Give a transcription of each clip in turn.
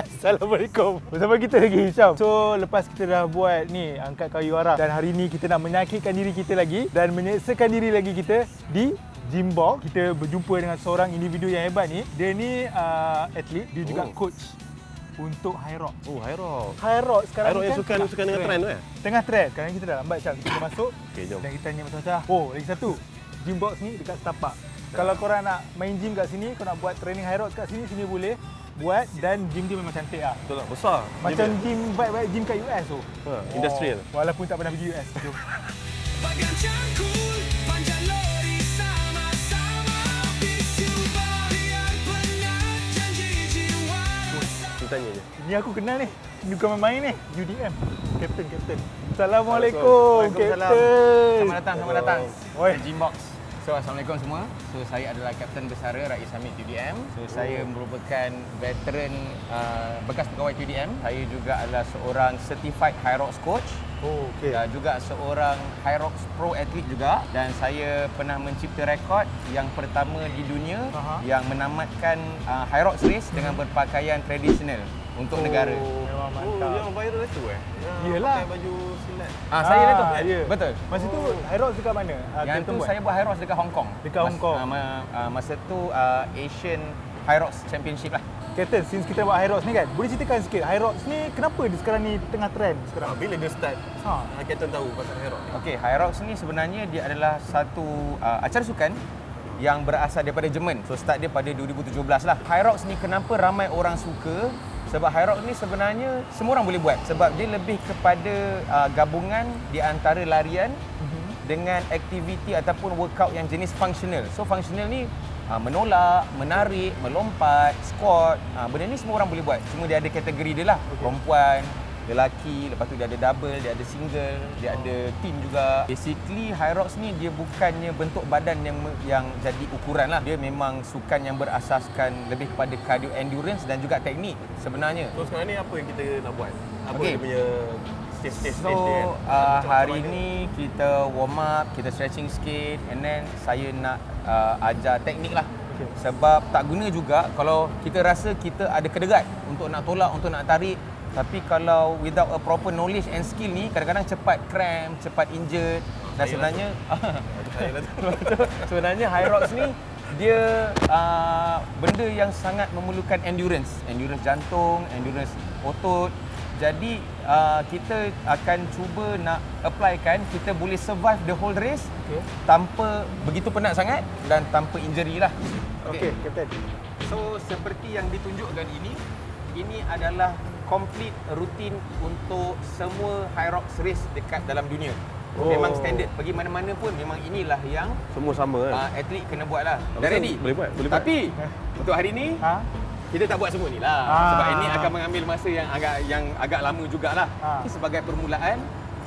Assalamualaikum. Bersama kita lagi Hisham. So lepas kita dah buat ni Angkat kayu arah. Dan hari ni kita nak menyakitkan diri kita lagi Dan menyeksakan diri lagi kita Di Gymbox Kita berjumpa dengan seorang individu yang hebat ni. Dia ni uh, atlet. Dia juga Oh. coach Untuk High Rock. Oh, High Rock. High Rock sekarang High Rock yang kan? sukan sukan dengan trend tu eh? Tengah trend. Sekarang kita dah lambat Syam Kita masuk. Okey, jom. Dan kita tanya macam-macam Oh lagi satu. Gymbox ni dekat Setapak. Kalau korang nak main gym kat sini Kau nak buat training high rock kat sini Sini boleh Buat Dan gym dia memang cantik lah Betul tak? Besar. Macam Gym gym Baik-baik gym kat US tu Ha, industrial. Oh, Walaupun tak pernah pergi US Jom tanya je. Ni aku kenal ni Ni bukan main-main ni UDM Captain, Captain Assalamualaikum Waalaikumsalam. Captain Selamat datang, selamat datang. Oi. Gymbox. So Assalamualaikum semua. So saya adalah Kapten Besara Rais Hamid UDM. So saya merupakan veteran uh, bekas pegawai UDM. Saya juga adalah seorang certified High Rocks coach Oh, okay. dan juga seorang High Rocks pro athlete juga dan saya pernah mencipta rekod yang pertama di dunia Aha. yang menamatkan uh, High Rocks race dengan berpakaian tradisional untuk negara. Memang Oh, mantap yang viral itu eh? Yang Yelah. Pakai baju silat. Ah, saya lah tu. ya. Betul. Masa tu High Rock dekat mana? Ah, Yang tu buat? saya buat Rocks dekat Hong Kong. Dekat Hong Kong. Uh, ma- uh, masa tu uh, Asian Rocks Championship lah. Captain, since kita buat Rocks ni kan Boleh ceritakan sikit Rocks ni Kenapa dia sekarang ni Tengah trend sekarang Ha, bila dia start? Ha. Captain tahu pasal Rock ni. Okey, Rocks ni sebenarnya dia adalah satu uh, acara sukan yang berasal daripada Jerman. So start dia pada 2017 lah. High Rocks ni kenapa ramai orang suka? Sebab High Rocks ni sebenarnya semua orang boleh buat. Sebab dia lebih kepada uh, gabungan di antara larian dengan aktiviti ataupun workout yang jenis functional. So functional ni uh, menolak, menarik, melompat, squat. Uh, benda ni semua orang boleh buat. Cuma dia ada kategori dia lah. Okay. Perempuan, lelaki, lepas tu dia ada double, dia ada single, dia ada team juga. Basically High Rocks ni dia bukannya bentuk badan yang yang jadi ukuran lah. Dia memang sukan yang berasaskan lebih kepada cardio endurance dan juga teknik sebenarnya. So sekarang ni apa yang kita nak buat? Apa Okey. dia punya stage-stage So stage kan? uh, hari ni kita warm up, kita stretching sikit and then saya nak uh, ajar teknik lah. Okey. Sebab tak guna juga kalau kita rasa kita ada kedegat untuk nak tolak, untuk nak tarik tapi kalau without a proper knowledge and skill ni kadang-kadang cepat cramp, cepat injured. Dan Saya sebenarnya sebenarnya high rocks ni dia uh, benda yang sangat memerlukan endurance, endurance jantung, endurance otot. Jadi uh, kita akan cuba nak applykan kita boleh survive the whole race Okay. tanpa begitu penat sangat dan tanpa injury lah. Okay, Captain So seperti yang ditunjukkan ini, ini adalah complete rutin untuk semua high rocks race dekat dalam dunia. Oh. Memang standard. Pergi mana-mana pun memang inilah yang Semua sama kan? uh, atlet kena buat lah. Tapi Dah kan ready? boleh buat, boleh buat. Tapi untuk hari ni Ha? kita tak buat semua ni lah. Ah. Sebab ini akan mengambil masa yang agak yang agak lama jugalah. Ah. Ini sebagai permulaan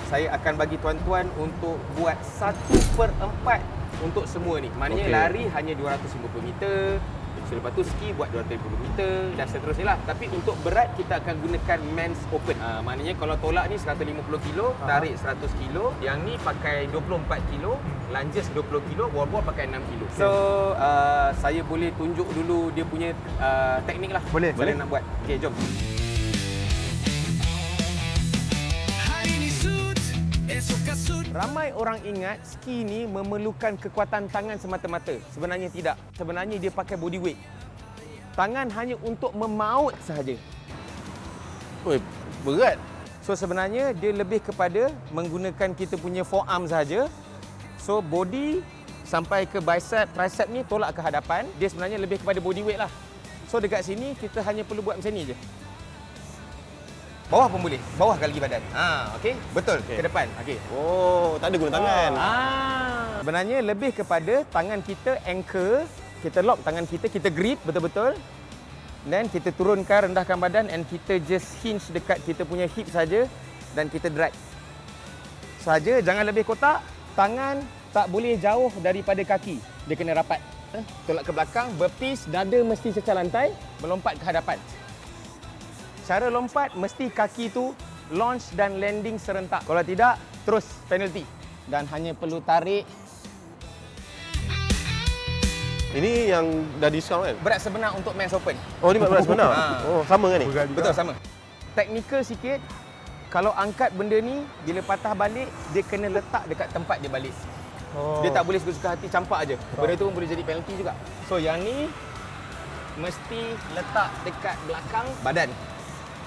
saya akan bagi tuan-tuan untuk buat satu per empat untuk semua ni. Maknanya Okey. lari hanya 250 meter. So, lepas tu ski buat 250 meter dan seterusnya lah. Tapi untuk berat kita akan gunakan men's open. Ha, maknanya kalau tolak ni 150 kilo, tarik 100 kilo. Yang ni pakai 24 kilo, lunges 20 kilo, wall ball pakai 6 kilo. So uh, saya boleh tunjuk dulu dia punya uh, teknik lah. Boleh, Boleh boleh. nak buat. Okey, jom. Ramai orang ingat ski ni memerlukan kekuatan tangan semata-mata. Sebenarnya tidak. Sebenarnya dia pakai body weight. Tangan hanya untuk memaut sahaja. Oi, berat. So sebenarnya dia lebih kepada menggunakan kita punya forearm sahaja. So body sampai ke bicep, tricep ni tolak ke hadapan. Dia sebenarnya lebih kepada body weight lah. So dekat sini kita hanya perlu buat macam ni je. Bawah pun boleh. Bawah lagi badan. Ha, okey. Betul. Okey. Ke depan. Okey. Oh, tak ada guna tangan. Ah. Sebenarnya lebih kepada tangan kita anchor, kita lock tangan kita, kita grip betul-betul. Then kita turunkan, rendahkan badan and kita just hinge dekat kita punya hip saja dan kita drag. Saja, jangan lebih kotak. Tangan tak boleh jauh daripada kaki. Dia kena rapat. Eh, Tolak ke belakang, berpis, dada mesti cecah lantai, melompat ke hadapan. Cara lompat mesti kaki tu launch dan landing serentak. Kalau tidak, terus penalty. Dan hanya perlu tarik Ini yang dah discount kan? Berat sebenar untuk men's open. Oh, ni berat sebenar? Ha. Oh, sama kan ni? Betul sama. Teknikal sikit. Kalau angkat benda ni bila patah balik dia kena letak dekat tempat dia balik. Oh. Dia tak boleh suka-suka hati campak aje. Benda tu pun boleh jadi penalty juga. So yang ni mesti letak dekat belakang badan.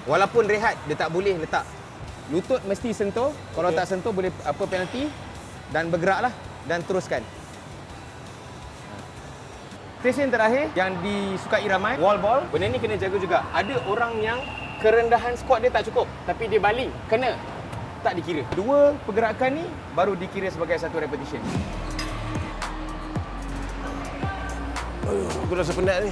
Walaupun rehat dia tak boleh letak. Lutut mesti sentuh. Kalau Okey. tak sentuh boleh apa penalty dan bergeraklah dan teruskan. Station terakhir yang disukai ramai wall ball. Benda ni kena jaga juga. Ada orang yang kerendahan squat dia tak cukup tapi dia baling kena tak dikira. Dua pergerakan ni baru dikira sebagai satu repetition. Aku rasa penat ni.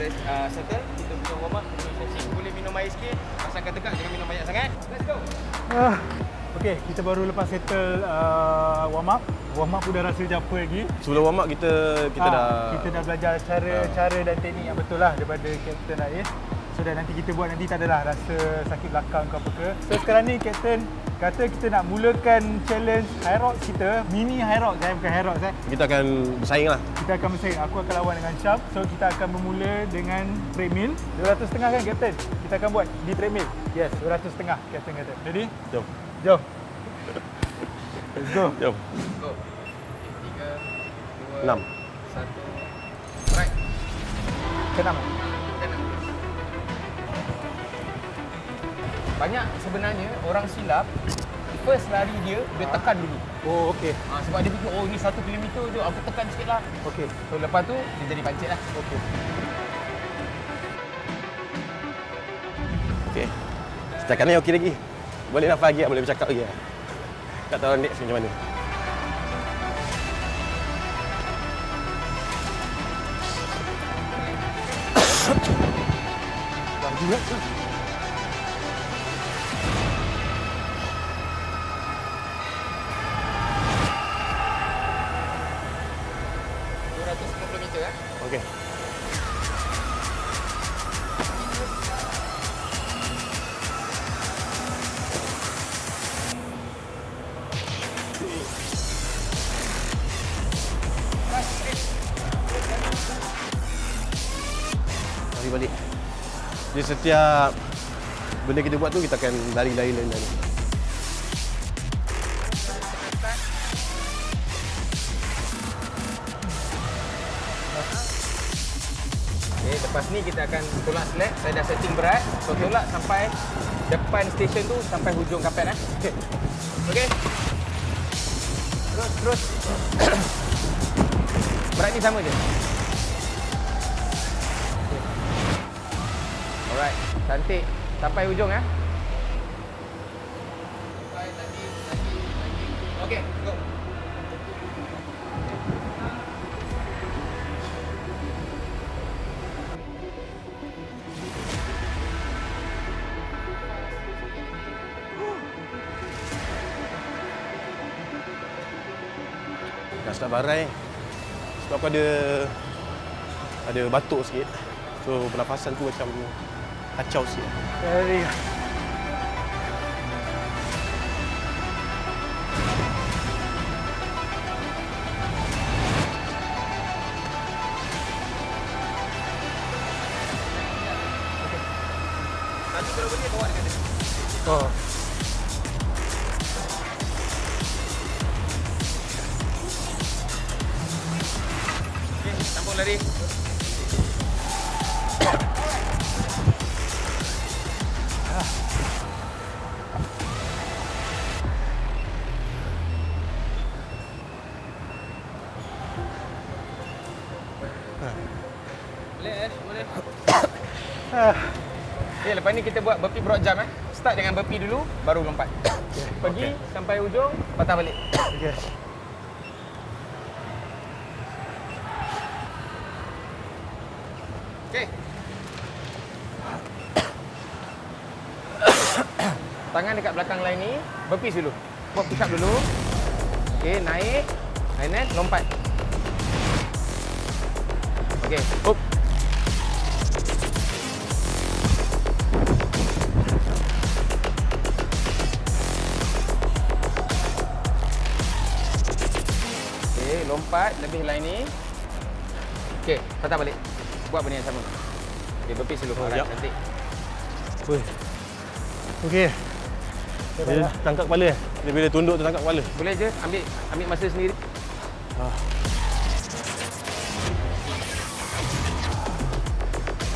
Uh, settle Kita punya warm up Kita stretching Boleh minum air sikit Pasangkan tegak Jangan minum banyak sangat Let's go Ah. Okey, kita baru lepas settle uh, warm up. Warm up pun dah rasa macam apa lagi. Sebelum warm up kita kita Ah, dah kita dah belajar cara Ah. cara dan teknik yang betul lah daripada Captain Ais. So dan nanti kita buat nanti tak adalah rasa sakit belakang ke apa ke. So sekarang ni Captain kata kita nak mulakan challenge High Rocks kita, mini High Rocks eh bukan High Rocks eh. kita akan bersaing lah. Kita akan bersaing. Aku akan lawan dengan Syam. So kita akan bermula dengan treadmill. 200 setengah kan Captain? Kita akan buat di treadmill. Yes, 200 setengah Captain kata. Ready? Jom. Jom. Let's go. Jom. Go 3 2 Enam. 1 Right Kenam. Banyak sebenarnya orang silap First lari dia, dia tekan dulu Oh, okey. ha, Sebab dia fikir, oh ni satu kilometer je, aku tekan sikit lah Okey. So lepas tu, dia jadi pancit lah Okey. Okey. Setakat ni okey lagi. Boleh nafas lagi, boleh bercakap lagi. Tak tahu next macam mana. km balik. Jadi setiap benda kita buat tu kita akan lari-lari lari. Okay, lepas ni kita akan tolak slack. Saya dah setting berat. So tolak sampai depan stesen tu sampai hujung kapet eh. Okay. Okay. Terus, terus. berat ni sama je. Alright, cantik. Sampai hujung eh. Okay, go. Dah start barai Sebab aku ada Ada batuk sikit So pernafasan tu macam Nanti kalau boleh bawa dekat dia. Oh. Okay, lepas ni kita buat burpee broad jump eh. Start dengan burpee dulu, baru lompat. Pergi sampai hujung, patah balik. Okay. Okay. Tangan dekat belakang line ni, burpees dulu. Buat push up dulu. Okay, naik. And then lompat. Okay. Up. Empat, lebih line ni. Okey, patah balik. Buat benda yang sama. Okey, berpis dulu. Oh, jap. cantik. Weh. Okey. Dia tangkap kepala. Dia bila tunduk tu tangkap kepala. Boleh je ambil ambil masa sendiri. Ah.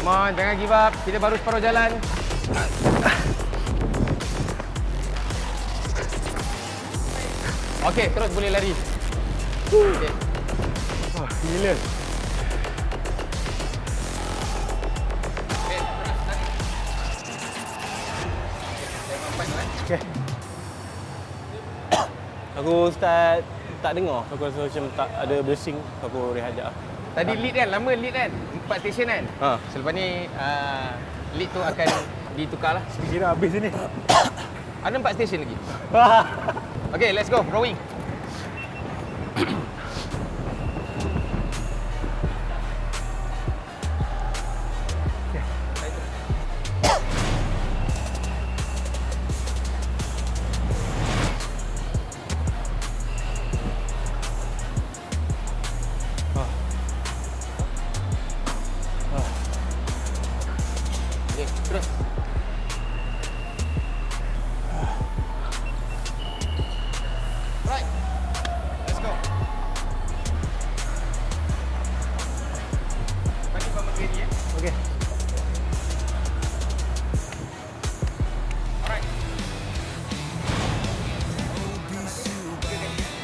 Come on, jangan give up. Kita baru separuh jalan. Okey, terus boleh lari. Wah, gila. Okay. Aku start tak dengar. Aku rasa macam tak ada blessing. Aku rehat sekejap. Tadi lead kan, lama lead kan? Empat station kan? Ha. Selepas ni uh, lead tu akan ditukar lah. Kira habis ni. Ada empat station lagi. Okay, let's go. Rowing.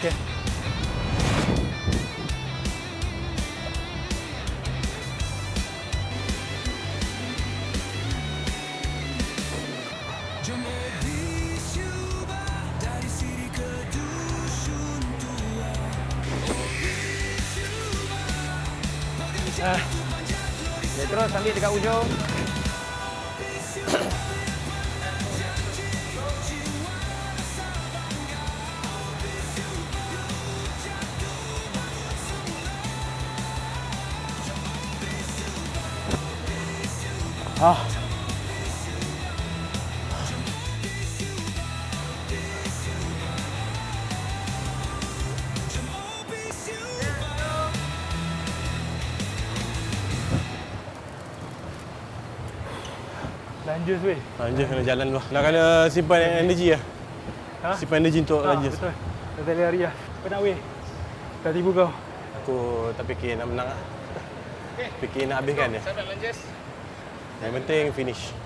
Jatuh panjat lori Okay, terus ambil dekat ujung. Ah. Lanjut weh. Lanjut kena jalan dulu. Nak kena simpan energi lah. Ha? Simpan energi untuk Ah, lanjut. betul. Dah tak boleh lari lah. Penat weh. Dah tiba kau. Aku tak fikir nak menang lah. Fikir nak habiskan dia. Sabda lunges. Yang penting finish.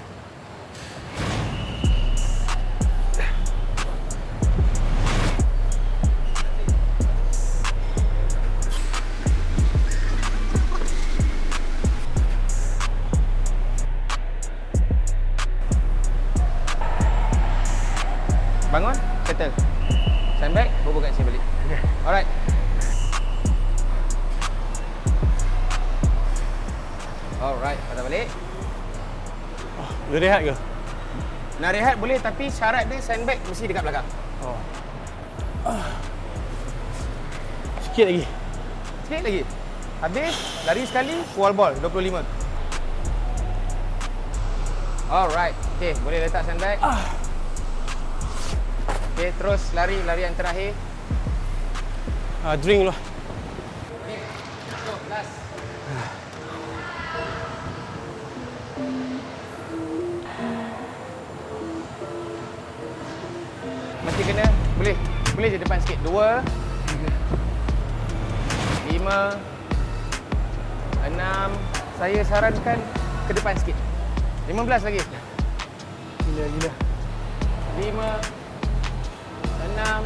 Dia rehat ke? Nak rehat boleh tapi syarat dia sandbag mesti dekat belakang. Oh. Sikit lagi. Sikit lagi. Habis, lari sekali, wall ball 25. Alright. Okay, boleh letak sandbag. Okay, terus lari, lari yang terakhir. Ah, drink dulu. Boleh, je depan sikit. Dua, lima, enam. Saya sarankan ke depan sikit. Lima belas lagi. Gila, gila. Lima, enam,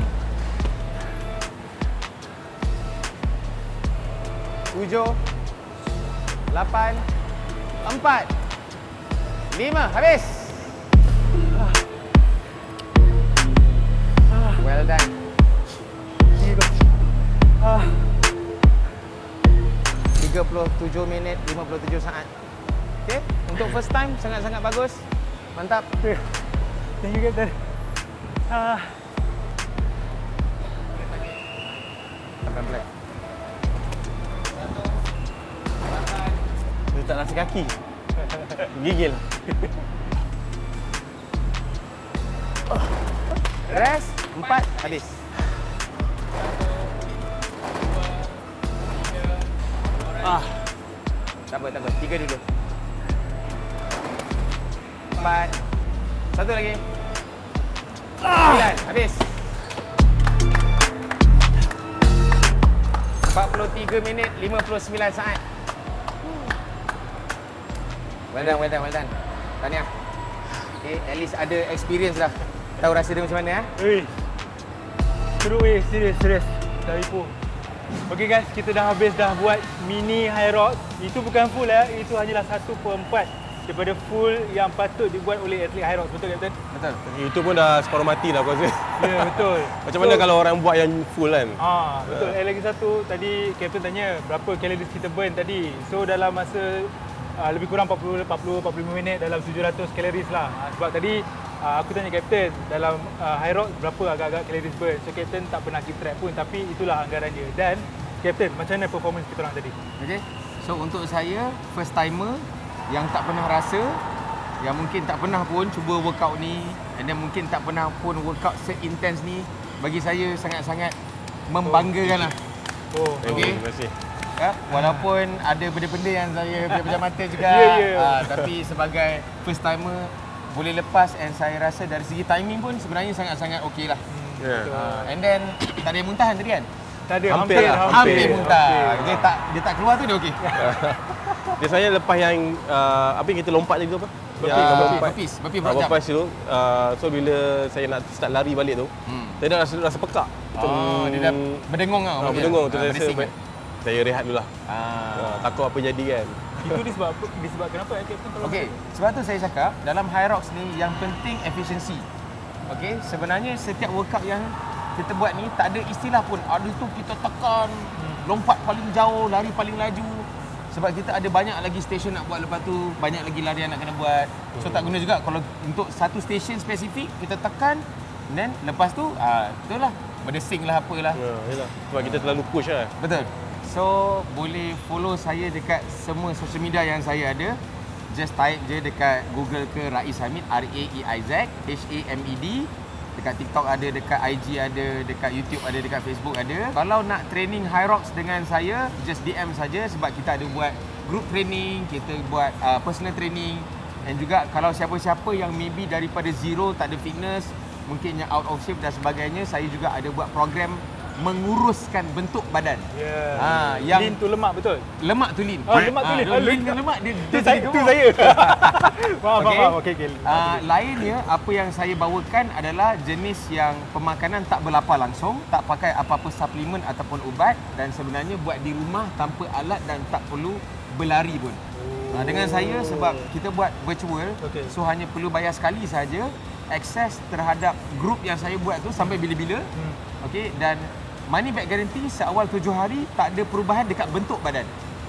tujuh, lapan, empat, lima. Habis. Well done. Gila. Ah. 37 minit 57 saat. Okey, untuk first time sangat-sangat bagus. Mantap. Okay. Thank you, Captain. Ah. Pelan-pelan. Dia tak rasa kaki. Gigil. Rest, empat, habis. Ah. Tak apa, tak apa. Tiga dulu. Empat. Satu lagi. Sembilan. Habis. 43 minit 59 saat. Well done, well done, well done. Tahniah. Okay, at least ada experience dah. Tahu rasa dia macam mana ya? Weh. Seru weh, serius, serius. Dah ipu. Okay guys, kita dah habis dah buat mini high rock. Itu bukan full ya, itu hanyalah 1 per 4 daripada full yang patut dibuat oleh atlet high rock. Betul Captain? Betul. Itu pun dah separuh mati dah aku rasa. Ya, betul. Macam mana So, kalau orang buat yang full kan? Ah, betul. Eh lagi satu tadi Captain tanya berapa calories kita burn tadi. So dalam masa uh, lebih kurang 40 40 45 minit dalam 700 calories lah. Uh, sebab tadi uh, aku tanya Captain dalam uh, high rock berapa agak-agak calories burn. So Captain tak pernah keep track pun tapi itulah anggaran dia. Dan Captain, macam mana performance kita orang tadi? Okay. So untuk saya first timer yang tak pernah rasa yang mungkin tak pernah pun cuba workout ni and then mungkin tak pernah pun workout se-intense ni bagi saya sangat-sangat membanggakan lah. Oh, Thank Okay. Terima kasih. Ya, walaupun ada benda-benda yang saya pejam mata juga. Ya, ya. Ah, tapi sebagai first timer boleh lepas and saya rasa dari segi timing pun sebenarnya sangat-sangat okey lah. Ya. Ah, and then tak ada yang muntahan tadi kan? tak ada Hampir hampir, lah, Hampir, Hampir. muntah. Hampir. Dia tak dia tak keluar tu dia okey. Biasanya lepas yang uh, apa yang kita lompat tadi tu apa? Burpee, Yang burpee. lompat. Burpees, burpee Ah, berapa jam? Burpees tu. Uh, so bila saya nak start lari balik tu, Hmm. saya dah rasa, rasa pekak. Oh, dia dah berdengung tau. Ah, berdengung tu Ah, saya rasa kan? saya rehat dulu lah. Ah. Ah, takut apa jadi kan. Itu disebab apa? Disebabkan apa ya Captain kalau Okey, sebab tu saya cakap dalam high rocks ni yang penting efisiensi. Okey, sebenarnya setiap workout yang kita buat ni tak ada istilah pun. Ada tu kita tekan, lompat paling jauh, lari paling laju. Sebab kita ada banyak lagi station nak buat lepas tu, banyak lagi larian nak kena buat. So tak guna juga kalau untuk satu station spesifik kita tekan then lepas tu ah itulah berdesing lah apalah. Ya, yalah. Sebab kita terlalu push lah. Betul. So boleh follow saya dekat semua social media yang saya ada. Just type je dekat Google ke Rais Hamid R A E I Z H A M E D. Dekat TikTok ada, dekat IG ada, dekat YouTube ada, dekat Facebook ada. Kalau nak training High Rocks dengan saya, just DM saja sebab kita ada buat group training, kita buat uh, personal training dan juga kalau siapa-siapa yang maybe daripada zero tak ada fitness, mungkin yang out of shape dan sebagainya, saya juga ada buat program menguruskan bentuk badan. Ya. Ah, yang- lean tu lemak betul. Lemak tu lean. Oh, lemak tu Ah, lean. Oh, lean lean. ke lemak dia Tu saya, tu saya. Faham, Okey. faham. Okey, okey. Ah, lainnya apa yang saya bawakan adalah jenis yang pemakanan tak berlapar langsung, tak pakai apa-apa suplemen ataupun ubat dan sebenarnya buat di rumah tanpa alat dan tak perlu berlari pun. Ah, dengan saya sebab kita buat virtual, Okey. so hanya perlu bayar sekali saja akses terhadap grup yang saya buat tu sampai bila-bila. Hmm. Okey dan money back guarantee seawal tujuh hari tak ada perubahan dekat bentuk badan.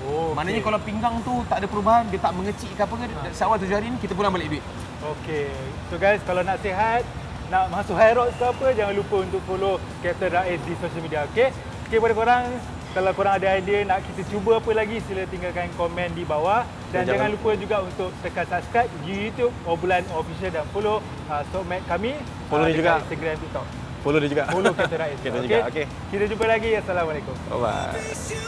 Oh, Maknanya okey. kalau pinggang tu tak ada perubahan, dia tak mengecik ke apa ke, seawal tujuh hari ni kita pulang balik duit. Okey. So guys, kalau nak sihat, nak masuk high rocks ke apa, jangan lupa untuk follow Captain Rais di social media. Okey? Okey kepada korang, kalau korang ada idea nak kita cuba apa lagi, sila tinggalkan komen di bawah. Dan jangan, jangan- lupa juga untuk tekan subscribe di YouTube Oblan Official dan follow uh, Stokmat kami Follow uh, juga. Instagram TikTok. Follow dia juga. Follow Captain Rais. Captain Okey? juga, okey. Kita jumpa lagi. Assalamualaikum. Miss you,